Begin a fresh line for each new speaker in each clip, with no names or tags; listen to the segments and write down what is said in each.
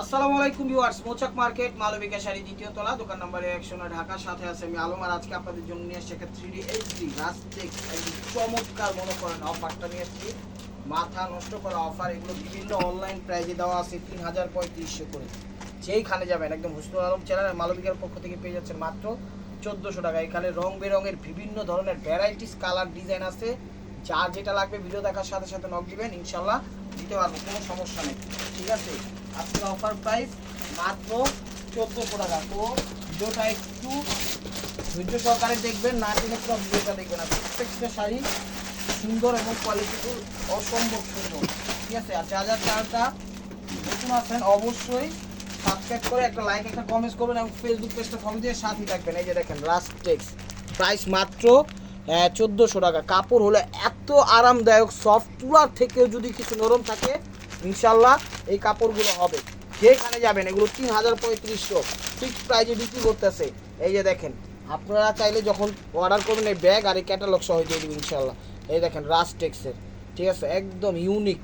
আসসালামু আলাইকুম viewers, Mouchak market, Malavika sari দ্বিতীয় তলা, দোকান নম্বর একশো নয় ঢাকার সাথে আছে আমি আলম। আর আজকে আপনাদের জন্য নিয়ে একটা থ্রি ডি এইচডি রাস্টেক চমৎকার মনে করেন অফারটা নিয়ে এসেছি মাথা নষ্ট করা অফার এগুলো বিভিন্ন অনলাইন প্রাইজে দেওয়া আছে, তিন হাজার পঁয়ত্রিশশো করে। যেইখানে যাবেন, একদম হুসনুল আলম চ্যানেল মালবিকার পক্ষ থেকে পেয়ে যাচ্ছেন মাত্র চোদ্দোশো টাকা। এখানে রং বেরঙের বিভিন্ন ধরনের ভ্যারাইটিস কালার ডিজাইন আছে। যার যেটা লাগবে ভিডিও দেখার সাথে সাথে নক দিবেন, ইনশাল্লাহ দিতে পারব, কোনো সমস্যা নেই। ঠিক আছে? আজকে অফার প্রাইস মাত্র চোদ্দোশো টাকা। তো ভিডিওটা একটু ধৈর্য সহকারে দেখবেন, না টেনে পুরো ভিডিওটা দেখবেন। আর প্রত্যেকটা শাড়ি সুন্দর এবং কোয়ালিটিফুল অসম্ভব সুন্দর। ঠিক আছে? আর যা যা চ্যানেলটা নতুন আছেন অবশ্যই সাবস্ক্রাইব করে একটা লাইক একটা কমেন্ট করবেন এবং ফেসবুক পেজটা ফলো দিয়ে সাথেই থাকবেন। এই যে দেখেন লাস্ট টেক্স প্রাইস মাত্র চোদ্দোশো টাকা। কাপড় হলে এত আরামদায়ক সফট তুলার থেকেও যদি কিছু নরম থাকে ইনশাল্লাহ এই কাপড়গুলো হবে। যেখানে যাবেন, এগুলো তিন হাজার পঁয়ত্রিশশো ফিক্স প্রাইজে বিক্রি করতেছে। এই যে দেখেন, আপনারা চাইলে যখন অর্ডার করবেন, এই ব্যাগ আর এই ক্যাটালগ সহ দিয়ে দেবেন ইনশাল্লাহ এই দেখেন রাস্টেক্সের ঠিক আছে, একদম ইউনিক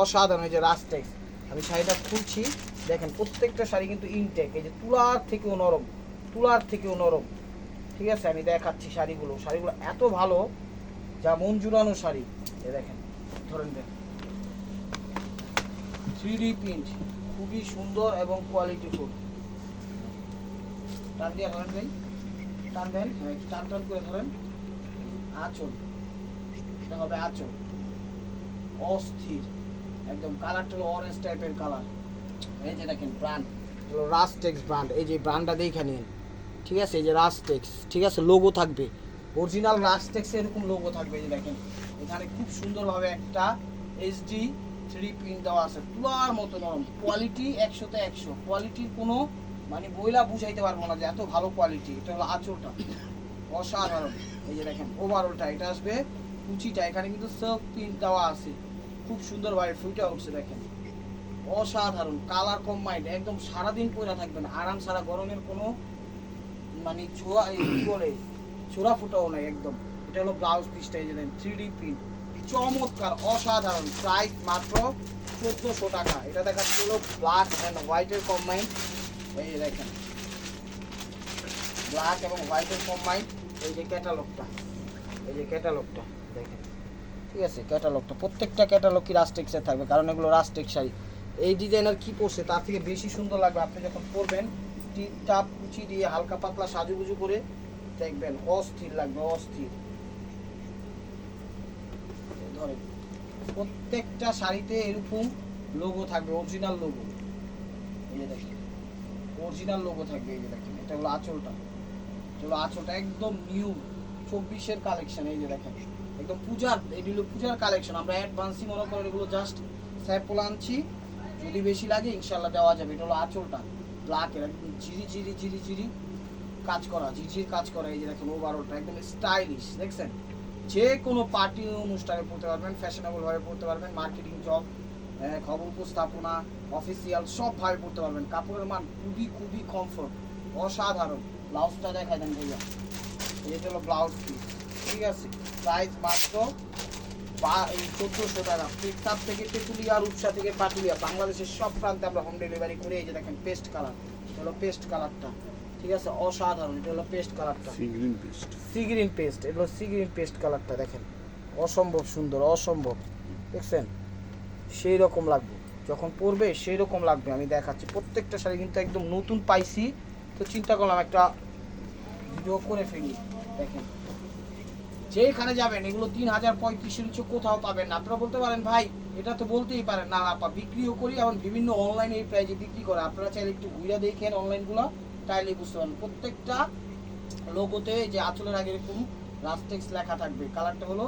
অসাধারণ এই যে রাস্টেক্স আমি শাড়িটা খুলছি। দেখেন, প্রত্যেকটা শাড়ি কিন্তু ইনটেক এই যে তুলার থেকেও নরম, তুলার থেকেও নরম। ঠিক আছে, আমি দেখাচ্ছি শাড়িগুলো। শাড়িগুলো এত ভালো, যা মন জুড়ানো শাড়ি। এ দেখেন, ধরেন দেন থ্রি প্রিন্ট খুবই সুন্দর এবং কোয়ালিটিফুল টান দিয়ে ধরেন ভাই টান দেন হ্যাঁ, টান টান করে ধরেন। আঁচল এটা হবে আঁচল। অস্থির একদম কালারটা হলো অরেঞ্জ টাইপের কালার এই যে দেখেন ব্র্যান্ড হলো রাস্টেক্স ব্র্যান্ড এই যে ব্র্যান্ডটা দেখে নিন। ঠিক আছে এই যে রাস্টেক্স ঠিক আছে লোগো থাকবে। অরিজিনাল রাস্টেক্স এরকম লোগো থাকবে এই যে দেখেন। এখানে খুব সুন্দরভাবে একটা এইচডি থ্রি প্রিন্ট দেওয়া আছে তুলার মতো নরম কোয়ালিটি একশোতে একশো। কোয়ালিটির কোনো মানে বইলা বুঝাইতে পারব না যে এত ভালো কোয়ালিটি এটা হলো আঁচলটা। অসাধারণ। এই যে দেখেন ওভারঅলটা এটা আসবে কুচিটা, এখানে কিন্তু সেলফ প্রিন্ট দেওয়া আছে। খুব সুন্দরভাবে ফুটে উঠছে, দেখেন। অসাধারণ কালার কম্বাইন্ড একদম সারাদিন পরে থাকবেন আরাম সারা গরমের কোনো মানে ছোঁয়া বলে, ছোড়া ফুটাও নাই একদম। এটা হলো ব্লাউজ পিসটা এই যে থ্রি ডি প্রিন্ট চমৎকার, অসাধারণ প্রাইস মাত্র চোদ্দোশো টাকা। এটা দেখাচ্ছে হলো ব্ল্যাক অ্যান্ড হোয়াইটের কম্বাইন্ড এই দেখেন। ব্ল্যাক এবং হোয়াইটের কম্বাইন্ড এই যে ক্যাটালগটা এই যে ক্যাটালগটা দেখেন। ঠিক আছে ক্যাটালগটা প্রত্যেকটা ক্যাটালগ কি রাস্টেক্সের থাকবে, কারণ এগুলো রাস্টেক শাড়ি। এই ডিজাইনার কি পরছে, তার থেকে বেশি সুন্দর লাগবে আপনি যখন পরবেন টিপ টাপ কুচি দিয়ে হালকা পাতলা সাজুগুজু করে দেখবেন, অস্থির লাগবে, অস্থির। ধরেন প্রত্যেকটা শাড়িতে এরকম লোগো থাকবে অরিজিনাল লোগো এই যে দেখেন অরিজিনাল লোগো থাকবে, এই যে দেখেন, এটা হলো আঁচলটা। এটা হলো আঁচলটা একদম নিউ চব্বিশের কালেকশন এই যে দেখেন। একদম পূজার এগুলো পূজার কালেকশন আমরা অ্যাডভান্সই মনে করেন এগুলো জাস্ট স্যাম্পল আনছি। যদি বেশি লাগে ইনশাল্লাহ দেওয়া যাবে। এটা হলো আঁচলটা। ব্ল্যাকের একদম ঝিরি ঝিরি ঝিরি ঝিরি কাজ করা ঝিঝির কাজ করা, এই যে দেখেন ওভারঅলটা একদম স্টাইলিশ দেখছেন? যে কোনো পার্টি অনুষ্ঠানে পড়তে পারবেন ফ্যাশনেবল ভাবে পড়তে পারবেন মার্কেটিং জব খবর উপস্থাপনা অফিসিয়াল সবভাবে পড়তে পারবেন। কাপড়ের মান খুবই খুবই কমফোর্ট অসাধারণ। ব্লাউজটা দেখা দেন ভাইয়া। এটা হলো ব্লাউজ পিস ঠিক আছে? প্রাইস মাত্র বা, এই চোদ্দোশো টাকা। ফ্লিপকার্ট থেকে তেঁতুলিয়া, রূপসা থেকে পাটুলিয়া, বাংলাদেশের সব প্রান্তে আমরা হোম ডেলিভারি করে। এই যে দেখেন পেস্ট কালার হলো পেস্ট কালারটা ঠিক আছে? অসাধারণ। এটা হলো পেস্ট কালারটা
sea green paste
sea green paste এগুলো সি গ্রিন পেস্ট কালারটা দেখেন। অসম্ভব সুন্দর অসম্ভব। দেখছেন? সেই রকম লাগবে। যখন পরবে সেই রকম লাগবে। আমি দেখাচ্ছি। প্রত্যেকটা শাড়ি কিন্তু একদম নতুন পাইছি। তো চিন্তা করলাম একটা ভিডিও করে ফেলি। দেখেন। যেখানে যাবেন এগুলো তিন হাজার পঁয়ত্রিশের নিচে কোথাও পাবেন না। আপনারা বলতে পারেন ভাই এটা তো বলতেই পারেন। না আপা বিক্রিও করি এখন বিভিন্ন অনলাইনে এই প্রাইজে বিক্রি করে। আপনারা চাইলে একটু ঘুরে দেখেন অনলাইনগুলো তাইলে বুঝতে পারেন প্রত্যেকটা লোগোতে যে আঁচলের আগে এরকম রাস্টেক্স লেখা থাকবে। কালারটা হলো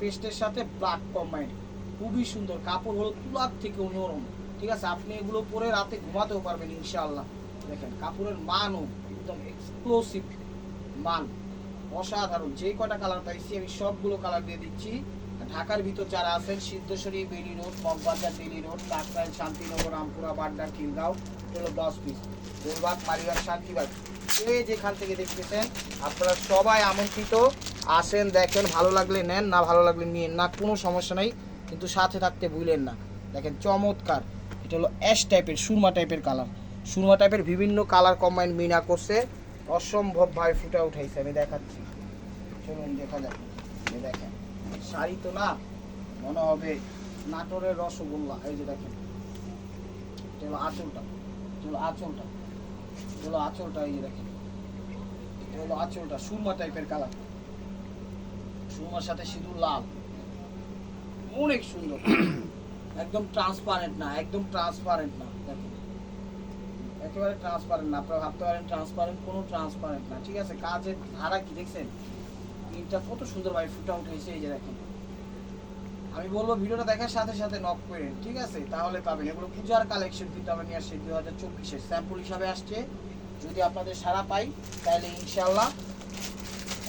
পেস্টের সাথে ব্ল্যাক কম্বাইন্ড খুবই সুন্দর। কাপড় হলো তুলার থেকে নরম ঠিক আছে? আপনি এগুলো পরে রাতে ঘুমাতেও পারবেন ইনশাআল্লাহ। দেখেন, কাপড়ের মানও একদম এক্সক্লুসিভ মান। অসাধারণ। যে কটা কালার পাইছি, আমি সবগুলো কালার দিয়ে দিচ্ছি। ঢাকার ভিতর যারা আছেন, Siddheswari Bailey road, Moghbazar Bailey road, Kakrail, Shantinagar, Rampura, Badda, Khilgaon হলো দশ পিস গোলবাগ মারিবাগ শান্তিবাগ যে যেখান থেকে দেখতেছেন, আপনারা সবাই আমন্ত্রিত। আসেন, দেখেন, ভালো লাগলে নেন, না ভালো লাগলে নিয়েন না, কোনো সমস্যা নাই। কিন্তু সাথে থাকতে ভুলেন না। দেখেন, চমৎকার। এটা হলো অ্যাশ টাইপের সুরমা টাইপের কালার সুরমা টাইপের বিভিন্ন কালার কম্বাইন মিনা করছে। অসম্ভব ভাই ফুটা উঠাইছে, আমি দেখাচ্ছি। চলুন, দেখা যাক। দেখেন। শাড়ি তো না মনে হবে নাটোরের রসগোল্লা, এই যে দেখেন। আঁচলটা আঁচলটা আঁচলটা, এই যে দেখেন। আঁচলটা, সুরমা টাইপের কালার সুরমার সাথে সিঁদুর লাল। অনেক সুন্দর। একদম ট্রান্সপারেন্ট না, একদম ট্রান্সপারেন্ট না, দেখেন। একেবারে ট্রান্সপারেন্ট না, আপনারা ভাবতে পারেন ট্রান্সপারেন্ট কোনো ট্রান্সপারেন্ট না। ঠিক আছে, কাজের ধারা কি, দেখছেন? প্রিন্টটা কত সুন্দরভাবে ফুটা উঠেছে এই যে দেখেন। আমি বলব ভিডিওটা দেখার সাথে সাথে নক করেন ঠিক আছে? তাহলে পাবেন। এগুলো পূজার কালেকশন কিন্তু আমরা নিয়ে আসছি দুই হাজার চব্বিশের। স্যাম্পল হিসাবে আসছে। যদি আপনাদের সারা পাই, তাহলে ইনশাল্লাহ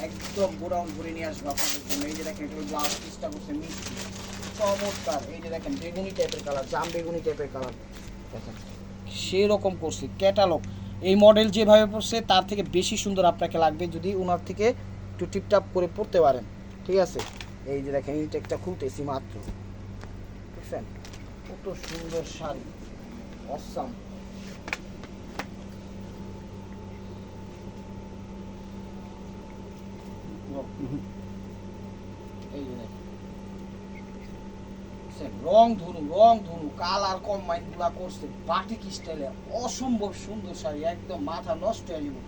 একদম গোডাউন ভরে নিয়ে আসব আপনাদের জন্য। এই যে দেখেন একটু ব্লাউজ পিসটা করছে মিষ্টি। চমৎকার। এই যে দেখেন, বেগুনি টাইপের কালার জাম বেগুনি টাইপের কালার দেখেন, সেরকম করছে। ক্যাটালগ এই মডেল যেভাবে পড়ছে তার থেকে বেশি সুন্দর আপনাকে লাগবে যদি ওনার থেকে একটু টিপটাপ করে পড়তে পারেন, ঠিক আছে? এই যে দেখেন ইনটেকটা খুলতেছি মাত্র। বুঝছেন কত সুন্দর শাড়ি। অসাম এই যে দেখছেন? রং ধনু রং ধনু, কালার কম্বাইনগুলা করছে বাটিক স্টাইলে অসম্ভব সুন্দর শাড়ি, একদম মাথা নষ্ট হয়ে যাবে।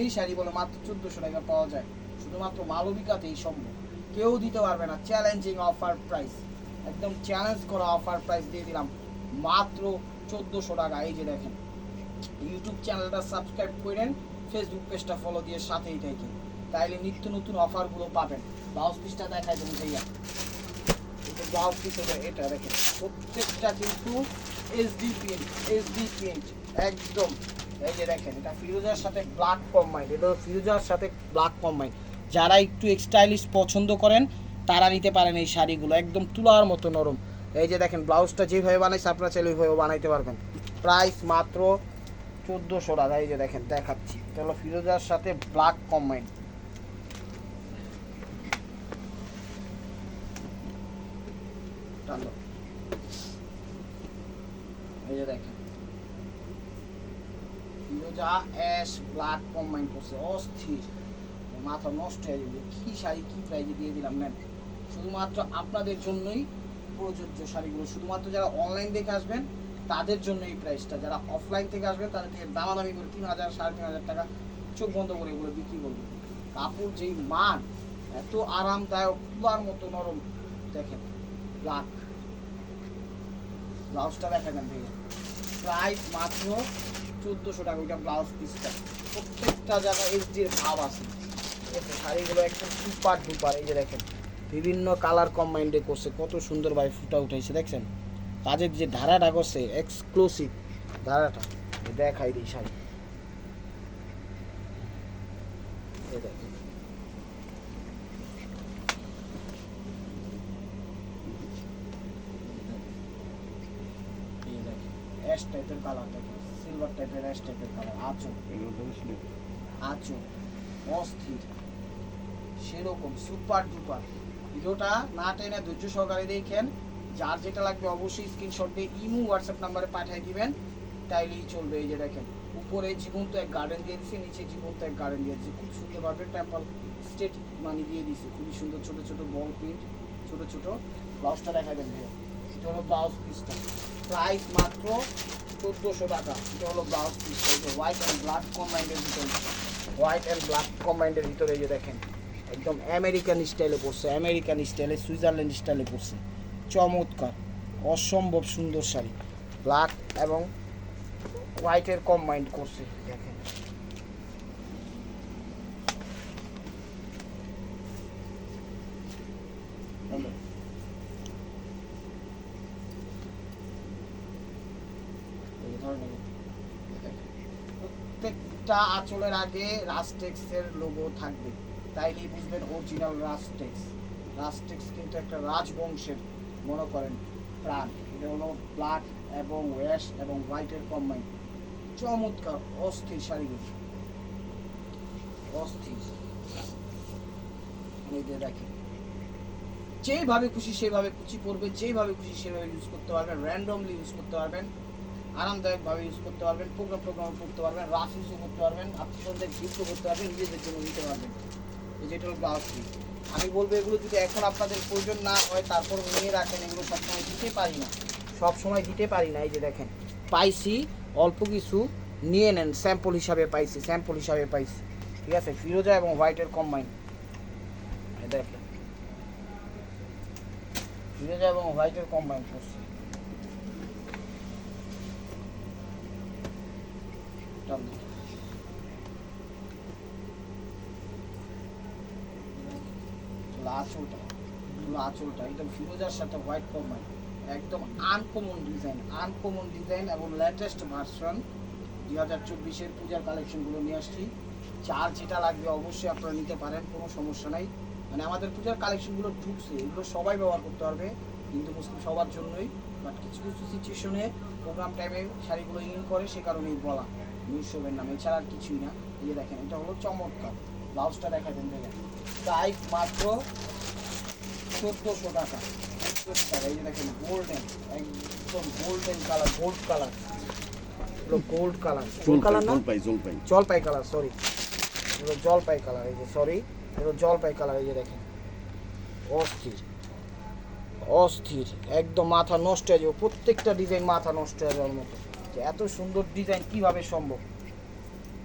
এই শাড়ি বলে মাত্র চোদ্দশো টাকা পাওয়া যায়। শুধুমাত্র মালবিকাতে এই সম্ভব। কেউ দিতে পারবে না। Challenging offer price. একদম চ্যালেঞ্জ করা অফার প্রাইস দিয়ে দিলাম। মাত্র চোদ্দোশো টাকা। এই যে দেখেন, ইউটিউব চ্যানেলটা সাবস্ক্রাইব করেন, ফেসবুক পেজটা ফলো দিয়ে সাথেই থাকেন। তাইলে নিত্য নতুন অফারগুলো পাবেন। ব্লাউজ পিসটা দেখাই দেবো ভাইয়া। ব্লাউজ পিস এটা, দেখেন। প্রত্যেকটা কিন্তু এসডি প্রিন্ট এসডি প্রিন্ট একদম। এই যে দেখেন, এটা ফিরোজার সাথে ব্ল্যাক কম্বাইন্ড এটা ফিরোজার সাথে ব্ল্যাক কম্বাইন্ড যারা একটু স্টাইলিশ পছন্দ করেন, তারা নিতে পারেন এই শাড়িগুলো। একদম তুলার মতো নরম। এই যে দেখেন, ব্লাউজটা যেভাবে বানাইছে, আপনারা চাইলে ওইভাবে বানাইতে পারবেন। প্রাইস মাত্র চোদ্দোশো টাকা। এই যে দেখেন, দেখাচ্ছি। তাহলে ফিরোজার সাথে ব্ল্যাক দাও। এই যে দেখেন। ফিরোজা অ্যাশ ব্ল্যাক কম্বাইন করছে। অস্থির। মাথা নষ্ট হয়ে যাবে। কি শাড়ি, কি প্রাইজে দিয়ে দিলাম নেন শুধুমাত্র আপনাদের জন্যই প্রযোজ্য শাড়িগুলো। শুধুমাত্র যারা অনলাইন দেখে আসবেন, তাদের জন্য এই প্রাইসটা যারা অফলাইন থেকে আসবেন তাদেরকে দামাদামি করে তিন হাজার, সাড়ে তিন হাজার টাকা চোখ বন্ধ করে এগুলো বিক্রি করবে। কাপড় যেই মান, এত আরামদায়ক তুলার মতো নরম, দেখেন ব্ল্যাক ব্লাউজটা দেখাবেন থেকে প্রাইস মাত্র চোদ্দোশো টাকা, ওইটা ব্লাউজ পিসটা প্রত্যেকটা জায়গায় এসডির ভাব আছে। ঠিক আছে শাড়িগুলো একদম সুপার ডুপার এই যে দেখেন বিভিন্ন কালার কম্বাইন্ডে করছে কত সুন্দরভাবে ফুটা উঠাইছে দেখছেন? কাজের যে ধারাটা করছে এক্সক্লুসিভ ধারাটা দেখাই দিই শাড়ি। অ্যাশ টাইপের কালার দেখেন সিলভার টাইপের অ্যাশ টাইপের কালার আচো আচো অস্থির। সেরকম সুপার ডুপার ভিডিওটা না টেনে ধৈর্য সহকারে দেখেন। যার যেটা লাগবে অবশ্যই স্ক্রিনশট দিয়ে ইমু হোয়াটসঅ্যাপ নাম্বারে পাঠিয়ে দিবেন। তাইলেই চলবে এই যে দেখেন, উপরে জীবন্ত এক গার্ডেন দিয়ে দিচ্ছে নিচে জীবন্ত এক গার্ডেন দিয়ে দিচ্ছে খুব সুন্দরভাবে টেম্পল স্টেট মানে দিয়ে দিচ্ছে খুবই সুন্দর ছোট ছোট বল প্রিন্ট ছোট ছোট। ব্লাউজটা দেখা ভাইয়া। এটা হলো ব্লাউজ পিসটা প্রাইস মাত্র চোদ্দোশো টাকা। এটা হলো ব্লাউজ পিসটা হোয়াইট অ্যান্ড ব্ল্যাক কম্বাইন্ডের ভিতরে। হোয়াইট অ্যান্ড ব্ল্যাক কম্বাইন্ডের ভিতরে এই যে দেখেন। একদম আমেরিকান স্টাইলে পরছে, আমেরিকান স্টাইলে, সুইজারল্যান্ড স্টাইলে পরছে। চমৎকার, অসম্ভব সুন্দর শাড়ি। ব্ল্যাক এবং হোয়াইটের কম্বাইন্ড করছে, দেখেন। প্রত্যেকটা আঁচলের আগে রাস্টেক্সের লোগো থাকবে। তাইলেই বুঝবেন অরিজিনাল রাস্টেক্স রাস্টেক্স কিন্তু একটা রাজবংশের, মনে করেন, প্রাণ। এটা হলো ব্ল্যাক এবং ওয়াশ এবং হোয়াইটের কম্বাইন চমৎকার, অস্থির শাড়িগুলো। অস্থির। যে দেখেন। যেইভাবে খুশি সেইভাবে কুচি পরবে, যেইভাবে খুশি সেভাবে ইউজ করতে পারবেন র্যান্ডমলি ইউজ করতে পারবেন, আরামদায়কভাবে ইউজ করতে পারবেন প্রোগ্রাম প্রোগ্রাম করতে পারবেন রাফ ইউজও করতে পারবেন, আপনাদের গিফটও করতে পারবেন, নিজেদের জন্য নিতে পারবেন। যেটা হলো ব্লাউজ পিস আমি বলব এগুলো যদি এখন আপনাদের প্রয়োজন না হয়, তারপর নিয়ে রাখেন, এগুলো সবসময় দিতে পারি না। সব সময় দিতে পারি না, এই যে দেখেন। পাইছি, অল্প কিছু নিয়ে নেন স্যাম্পল হিসাবে পাইছি স্যাম্পল হিসাবে পাইছি। ঠিক আছে? ফিরোজা এবং হোয়াইটের কম্বাইন দেখেন। ফিরোজা এবং হোয়াইটের কম্বাইন করছি টান দিন। চলো আঁচলটা চলো আঁচলটা একদম ফিরোজার সাথে হোয়াইট কম্বাইন একদম আনকমন ডিজাইন আনকমন ডিজাইন এবং লেটেস্ট ভার্সন দুই হাজার চব্বিশের পূজার কালেকশনগুলো নিয়ে আসছি। চার যেটা লাগবে অবশ্যই আপনারা নিতে পারেন, কোনো সমস্যা নাই। মানে আমাদের পূজার কালেকশনগুলো ঢুকছে, এগুলো সবাই ব্যবহার করতে পারবে, হিন্দু, মুসলিম সবার জন্যই। বাট কিছু কিছু সিচুয়েশনে প্রোগ্রাম টাইমে শাড়িগুলো ইন করে, সে কারণেই বলা নিউজ শোবের নাম, এছাড়া আর কিছুই না। এই দেখেন, এটা হলো চমৎকার ব্লাউজটা দেখা দেন, দেখেন। প্রাইস মাত্র চোদ্দোশো টাকা। চোদ্দোশো এই যে দেখেন গোল্ডেন একদম golden colour gold colour gold colour colour না?
জলপাই জলপাই।
জলপাই কালার সরি এগুলো জলপাই কালার এই যে সরি এগুলো জলপাই কালার এই যে দেখেন। অস্থির। অস্থির। একদম মাথা নষ্ট হয়ে যাবে। প্রত্যেকটা ডিজাইন মাথা নষ্ট হয়ে যাওয়ার মতো। যে এত সুন্দর ডিজাইন কীভাবে সম্ভব?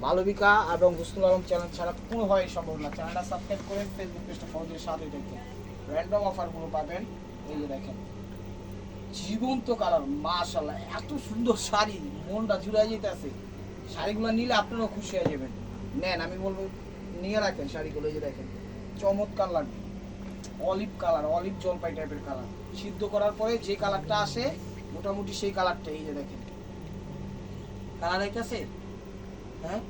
মালবিকা এবং হুসনুল আলম চ্যানেল ছাড়া কোনোভাবে সম্ভব না। চ্যানেলটা সাবস্ক্রাইব করে ফেসবুক পেজটা ফলো দিয়ে সাথে দেখবেন র্যান্ডম অফারগুলো পাবেন। এই যে দেখেন। জীবন্ত কালার মাশাল্লাহ এত সুন্দর শাড়ি মনটা জুড়ে যেতেছে শাড়িগুলো নিলে আপনারাও খুশি হয়ে যাবেন। নেন আমি বলব নিয়ে রাখেন শাড়িগুলো এই যে দেখেন। চমৎকার লাগবে। অলিভ কালার অলিভ জলপাই টাইপের কালার সিদ্ধ করার পরে যে কালারটা আসে মোটামুটি সেই কালারটা এই যে দেখেন। কালার আছে হ্যাঁ?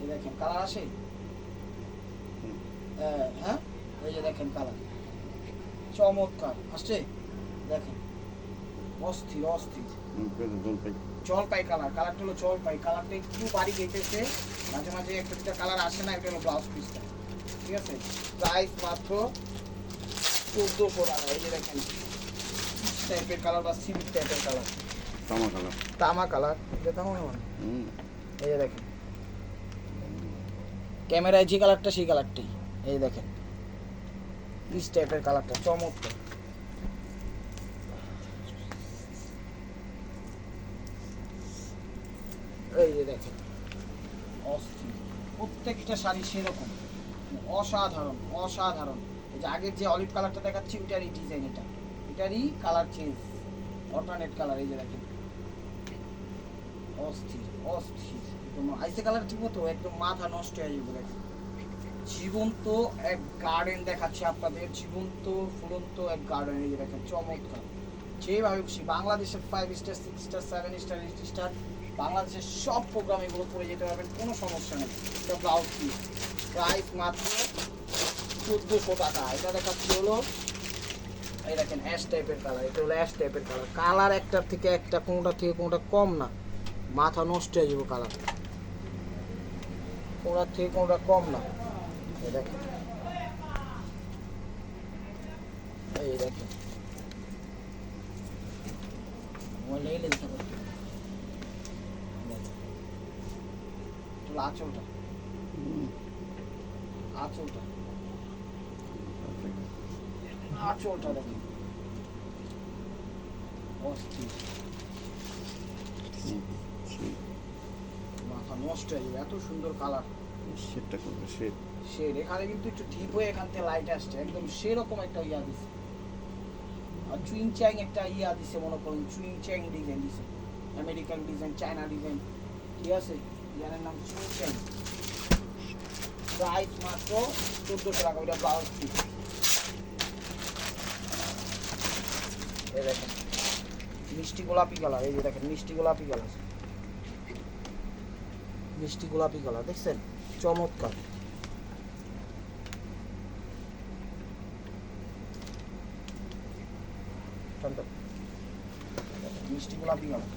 এই দেখেন কালার আসে। হ্যাঁ, এই যে দেখেন কালার। চমৎকার। আসছে? দেখেন। অস্থির অস্থির।
জলপাই।
কালার। কালারটা হলো জলপাই। কালারটা একটু বাড়ি গেটেছে মাঝে মাঝে একটা দুটা কালার আসে না এটা হলো ব্লাউজ পিসটা ঠিক আছে? প্রাইস মাত্র চোদ্দোশো টাকা। এই যে দেখেন। টাইপের কালার বা সিভিক টাইপের কালার।
তামা কালার।
তামা কালার। এটা তামা
হুম।
এই যে দেখেন। ক্যামেরায় যে কালারটা সেই কালারটাই। এই দেখেন। পিস টাইপের কালারটা চমৎকার। এই যে দেখেন, অস্থির। প্রত্যেকটা শাড়ি সেরকম। অসাধারণ অসাধারণ। এই যে আগের যে অলিভ কালারটা দেখাচ্ছি, ওইটারই ডিজাইন এটা। এটারই কালার চেঞ্জ অল্টারনেট কালার এই যে দেখেন। অস্থির অস্থির। একদম আইসে কালার ঠিক মতো একদম মাথা নষ্ট হয়ে যাবে, দেখেন। জীবন্ত এক গার্ডেন দেখাচ্ছে আপনাদের, জীবন্ত ফুলন্ত এক গার্ডেন এই দেখেন, চমৎকার। যেভাবে খুশি, বাংলাদেশের five star six star seven star eight star বাংলাদেশের সব প্রোগ্রাম এগুলো করে যেতে পারবেন, কোনো সমস্যা নেই। এটা ব্লাউজ পিস প্রাইস মাত্র চোদ্দোশো টাকা। এটা দেখাচ্ছি হলো, এই দেখেন অ্যাশ টাইপের কালার এটা হলো অ্যাশ টাইপের কালার কালার একটার থেকে একটা, কোনোটা থেকে কোনোটা কম না। মাথা নষ্ট হয়ে যাবে কালার কোনোটার থেকে কোনোটা কম না। দেখেন এই দেখেন মোবাইল নেই লেগে থাকে আঁচলটা আঁচলটা আঁচলটা দেখেন অস্থির মাথা নষ্ট হয়ে এত সুন্দর কালার
শেডটা করবে শেড
শেড। এখানে কিন্তু একটু ডিপ হয়ে এখান থেকে লাইট আসছে। একদম সেরকম একটা ইয়া দিছে। আর চুইং চ্যাং একটা ইয়া দিছে, মনে করুন চুইং চ্যাং ডিজাইন দিছে। আমেরিকান ডিজাইন চায়না ডিজাইন ঠিক আছে? ইয়ারের নাম চুইং চ্যাং প্রাইস মাত্র চোদ্দোশো টাকা। ওইটা ব্লাউজ পিস দেখেন, মিষ্টি গোলাপি কালার এই যে দেখেন, মিষ্টি গোলাপি কালার মিষ্টি গোলাপি কালার দেখছেন? চমৎকার টানটা। মিষ্টি গোলাপি কালার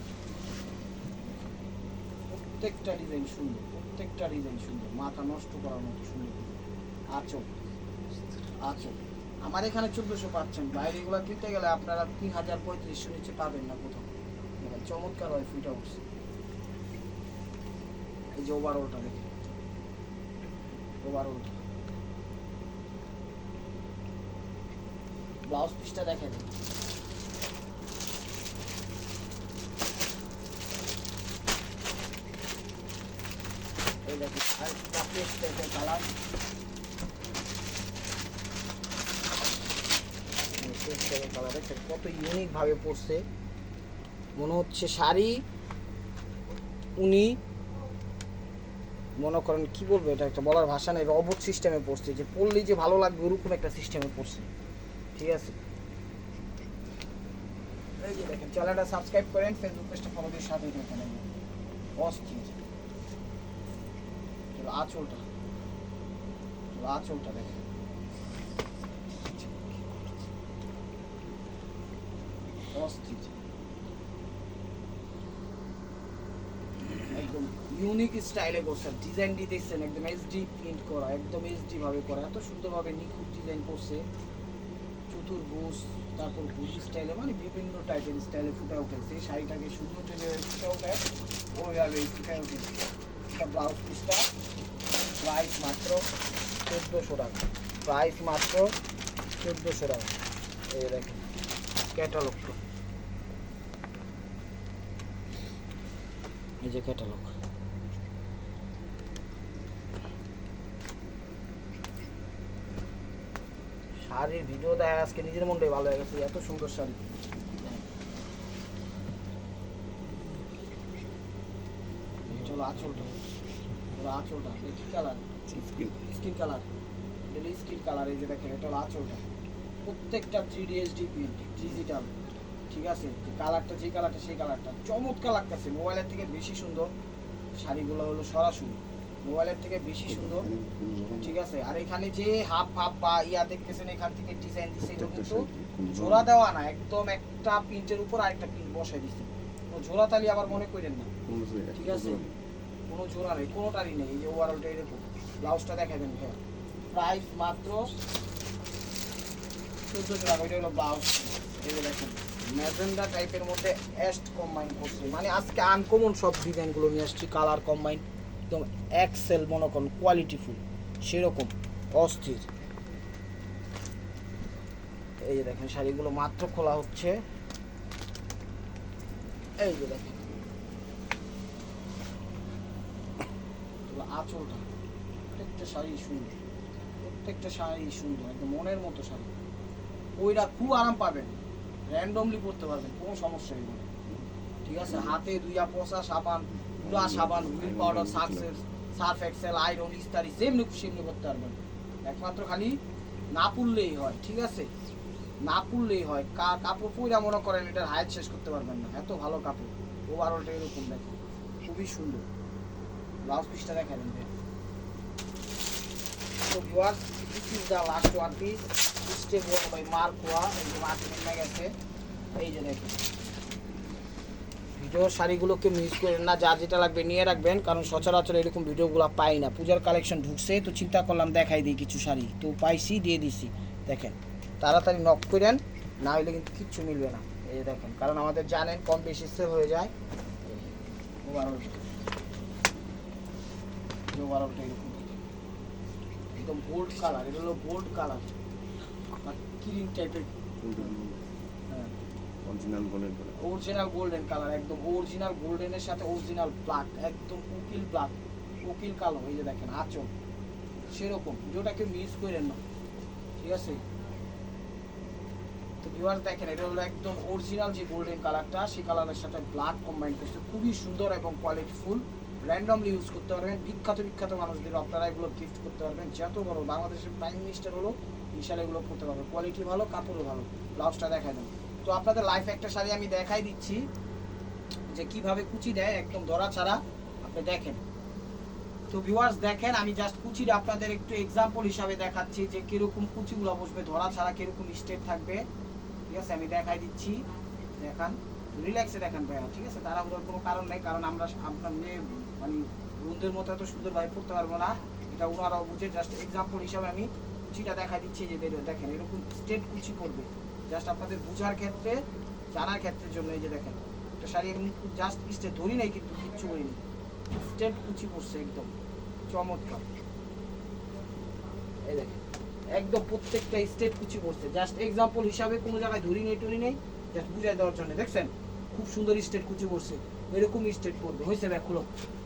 প্রত্যেকটা ডিজাইন সুন্দর, প্রত্যেকটা ডিজাইন সুন্দর। মাথা নষ্ট করার মতো সুন্দর আচল আচল। আমার এখানে চোদ্দশো পাচ্ছেন। বাইরে এগুলো কিনতে গেলে আপনারা তিন হাজার পঁয়ত্রিশশো নিচে পাবেন না কোথাও। চমৎকার হয় ফুটা উঠছে এই যে ওভারঅলটা দেখেন। ওভারঅলটা ব্লাউজ পিসটা দেখেন। এই দেখেন আর কাপড় টাইপের কত ইউনিক ভাবে পড়ছে মনে হচ্ছে শাড়ি উনি মনে করেন কি বলব এটা একটা বলার ভাষা নেই রবট সিস্টেমে পড়ছে যে পড়লেই যে ভালো লাগবে ওরকম একটা সিস্টেমে পড়ছে ঠিক আছে এই যে দেখেন চ্যানেলটা সাবস্ক্রাইব করেন ফেসবুক পেজটা ফলো দিয়ে সাথে চলো আঁচলটা। চলো আঁচলটা দেখেন। অস্থির। একদম ইউনিক স্টাইলে করছে। ডিজাইনটি দেখছেন, একদম এইচডি প্রিন্ট করা, একদম এইচডি ভাবে করা। এত সুন্দরভাবে নিখুঁত ডিজাইন করছে। চতুর্ভুজ, তারপর ভুজ স্টাইলে মানে বিভিন্ন টাইপের স্টাইলে ফুটে উঠেছে শাড়িটাকে সুন্দর ফুটে ওঠে। ওইভাবে ফুটে উঠেছে ব্লাউজ পিসটা প্রাইস মাত্র চোদ্দোশো টাকা। প্রাইস মাত্র চোদ্দোশো টাকা। এই দেখেন ক্যাটালগটা এই যে ক্যাটালগ শাড়ির ভিডিও দেখা আজকে নিজের মনটাই ভালো হয়ে গেছে, এত সুন্দর শাড়ি। হলো আঁচলটা কি কালার স্কিন কালার এটা স্কিন কালার এই যে দেখেন এটা হলো আঁচলটা। প্রত্যেকটা three D HD print digital ঠিক আছে? কালারটা যে কালারটা সেই কালারটা চমৎকার লাগতেছে মোবাইলের থেকে বেশি সুন্দর শাড়িগুলো হলো সরাসরি। মোবাইলের থেকে বেশি সুন্দর ঠিক আছে? আর এখানে যে হাফ হাফ বা ইয়া দেখতেছেন এখান থেকে ডিজাইন দিচ্ছে এটা কিন্তু জোড়া দেওয়া না একদম একটা প্রিন্টের উপর আরেকটা প্রিন্ট বসাই দিচ্ছে জোড়া তালি আবার মনে করেন না ঠিক আছে? কোনো জোড়া নেই, কোনোটারই নেই যে ওভারঅলটা এরকম। ব্লাউজটা দেখাবেন ভাইয়া প্রাইস মাত্র চোদ্দোশো টাকা ওইটা হলো ব্লাউজ। এই দেখেন, ম্যাজেন্ডা টাইপের মধ্যে অ্যাস্ট কম্বাইন করছে। মানে আজকে আনকমন সব ডিজাইনগুলো নিয়ে আসছি কালার কম্বাইন একদম এক্সেল মনে করুন কোয়ালিটিফুল সেরকম, অস্থির। এই যে দেখেন, শাড়িগুলো মাত্র খোলা হচ্ছে। এই যে দেখেন এগুলো আঁচলটা। প্রত্যেকটা শাড়ি সুন্দর। প্রত্যেকটা শাড়ি সুন্দর, একদম মনের মতো শাড়ি। ওইটা খুব আরাম পাবেন। র্যান্ডমলি পড়তে পারবেন, কোনো সমস্যা নেই ঠিক আছে? হাতে দুইয়া পচা সাবান গুড়া সাবান, হুইল পাউডার সার্ফের সার্ফ, এক্সেল, আয়রন, ইস্তারি, সেমনি সেমনি করতে পারবেন। একমাত্র খালি না পুড়লেই হয়, ঠিক আছে? না পুড়লেই হয়। কা- কাপড় পুরা মনে করেন এটার হায়াত শেষ করতে পারবেন না। এত ভালো কাপড়। ওভারঅলটা এরকম দেখেন। খুবই সুন্দর। ব্লাউজ পিসটা দেখেন তো viewers this is the last one piece step one by মার্কোয়া এই যে মার্কেট নেমে গেছে এই যে দেখেন। ভিডিওর শাড়িগুলোকে মিস করেন না যা যেটা লাগবে নিয়ে রাখবেন, কারণ সচরাচর এরকম ভিডিওগুলো পাই না। পূজার কালেকশন ঢুকছে, তো চিন্তা করলাম দেখাই দিই কিছু শাড়ি। তো পাইছি, দিয়ে দিছি। দেখেন, তাড়াতাড়ি নক করেন, না হলে কিন্তু কিচ্ছু মিলবে না। এই দেখেন, কারণ আমাদের জানেন কম বেশি সেল হয়ে যায়। ওভারঅল ওভারঅলটা এরকম। একদম বোল্ড কালার এটা হলো বোল্ড কালার ক্রিম টাইপের হ্যাঁ।
অরিজিনাল বলে
অরিজিনাল গোল্ডেন কালার একদম অরিজিনাল গোল্ডেনের সাথে অরিজিনাল ব্ল্যাক একদম উকিল ব্ল্যাক উকিল কালো এই যে দেখেন আচল। সেরকম যেটাকে মিস করেন না। ঠিক আছে? তো ভিউয়ার্স দেখেন এটা হলো একদম অরিজিনাল যে গোল্ডেন কালারটা সেই কালারের সাথে ব্ল্যাক কম্বাইন করছে। খুবই সুন্দর এবং কোয়ালিটিফুল র্যান্ডমলি ইউজ করতে পারবেন। বিখ্যাত বিখ্যাত মানুষদের আপনারা এগুলো গিফট করতে পারবেন। যত বড়, বাংলাদেশের প্রাইম মিনিস্টার হলো, বিশাল এগুলো করতে পারবেন। কোয়ালিটি ভালো, কাপড়ও ভালো। ব্লাউজটা দেখায় দেন। তো আপনাদের লাইফ একটা শাড়ি আমি দেখাই দিচ্ছি, যে কীভাবে কুচি দেয়, একদম ধরা ছাড়া। আপনি দেখেন। তো ভিউয়ার্স দেখেন, আমি জাস্ট কুচিটা আপনাদের একটু এক্সাম্পল হিসাবে দেখাচ্ছি, যে কীরকম কুচিগুলো বসবে, ধরা ছাড়া কীরকম স্টেপ থাকবে। ঠিক আছে, আমি দেখাই দিচ্ছি। দেখান। রিল্যাক্সে দেখান ভাইয়া, ঠিক আছে? তাড়াহুড়োর কোনো কারণ নেই, কারণ আমরা আপনার মেয়ে মানে বন্ধুদের মতো এত সুন্দরভাবে পড়তে পারব না। এটা ওনারাও বুঝে জাস্ট এক্সাম্পল হিসাবে আমি কুচিটা দেখাই দিচ্ছি যে দেখেন এরকম স্টেট কুচি পড়বে জাস্ট আপনাদের বোঝার ক্ষেত্রে, জানার ক্ষেত্রের জন্য এই যে দেখেন একটা শাড়ি আমি জাস্ট স্টেট ধরি নাই, কিন্তু কিচ্ছু করিনি। স্টেট কুচি পড়ছে একদম, চমৎকার। এই দেখেন, একদম প্রত্যেকটা স্টেট কুচি পড়ছে জাস্ট এক্সাম্পল হিসাবে কোনো জায়গায় ধরি নেই টরি নেই জাস্ট বুঝাই দেওয়ার জন্য। দেখছেন? খুব সুন্দর স্টেট কুচি পড়ছে এরকম স্টেট করবে। হয়েছে ব্যাকুলো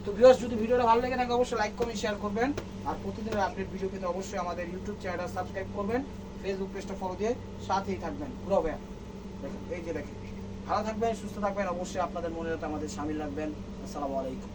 তো ভিউয়ার্স যদি ভিডিওটা ভালো লাগে থাকে, অবশ্যই লাইক কমেন্ট শেয়ার করবেন। আর প্রতিদিনের আপডেট ভিডিও পেতে অবশ্যই আমাদের ইউটিউব চ্যানেলটা সাবস্ক্রাইব করবেন। ফেসবুক পেজটা ফলো দিয়ে সাথেই থাকবেন। পুরো ব্যাপ দেখেন, এই যে দেখেন। ভালো থাকবেন, সুস্থ থাকবেন। অবশ্যই আপনাদের মনে আমাদের সামিল রাখবেন। আসসালামু আলাইকুম।